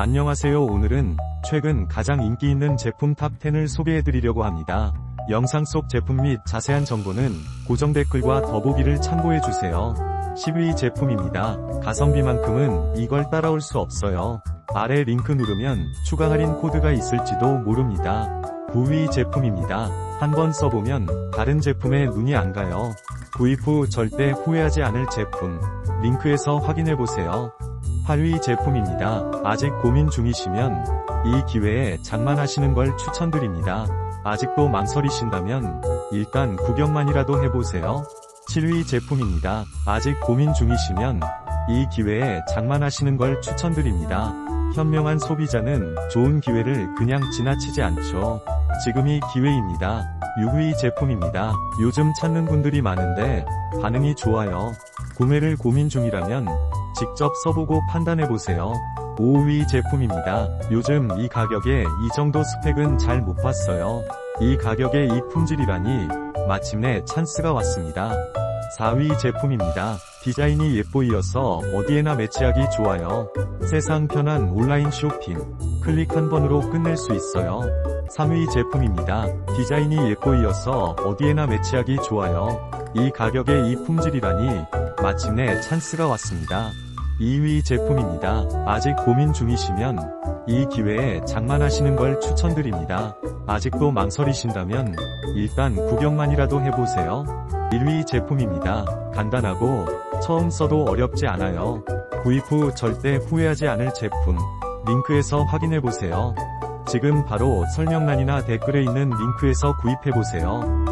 안녕하세요 오늘은 최근 가장 인기 있는 제품 탑10을 소개해드리려고 합니다. 영상 속 제품 및 자세한 정보는 고정 댓글과 더보기를 참고해주세요. 10위 제품입니다. 가성비만큼은 이걸 따라올 수 없어요. 아래 링크 누르면 추가 할인 코드가 있을지도 모릅니다. 9위 제품입니다. 한번 써보면 다른 제품에 눈이 안 가요. 구입 후 절대 후회하지 않을 제품. 링크에서 확인해보세요. 8위 제품입니다. 아직 고민 중이시면 이 기회에 장만하시는 걸 추천드립니다. 아직도 망설이신다면 일단 구경만이라도 해보세요. 7위 제품입니다. 아직 고민 중이시면 이 기회에 장만하시는 걸 추천드립니다. 현명한 소비자는 좋은 기회를 그냥 지나치지 않죠. 지금이 기회입니다. 6위 제품입니다. 요즘 찾는 분들이 많은데 반응이 좋아요. 구매를 고민 중이라면 직접 써보고 판단해보세요. 5위 제품입니다. 요즘 이 가격에 이 정도 스펙은 잘 못 봤어요. 이 가격에 이 품질이라니 마침내 찬스가 왔습니다. 4위 제품입니다. 디자인이 예뻐이어서 어디에나 매치하기 좋아요. 세상 편한 온라인 쇼핑. 클릭 한 번으로 끝낼 수 있어요. 3위 제품입니다. 디자인이 예뻐이어서 어디에나 매치하기 좋아요. 이 가격에 이 품질이라니 마침내 찬스가 왔습니다. 2위 제품입니다. 아직 고민 중이시면 이 기회에 장만하시는 걸 추천드립니다. 아직도 망설이신다면 일단 구경만이라도 해보세요. 1위 제품입니다. 간단하고 처음 써도 어렵지 않아요. 구입 후 절대 후회하지 않을 제품. 링크에서 확인해보세요. 지금 바로 설명란이나 댓글에 있는 링크에서 구입해보세요.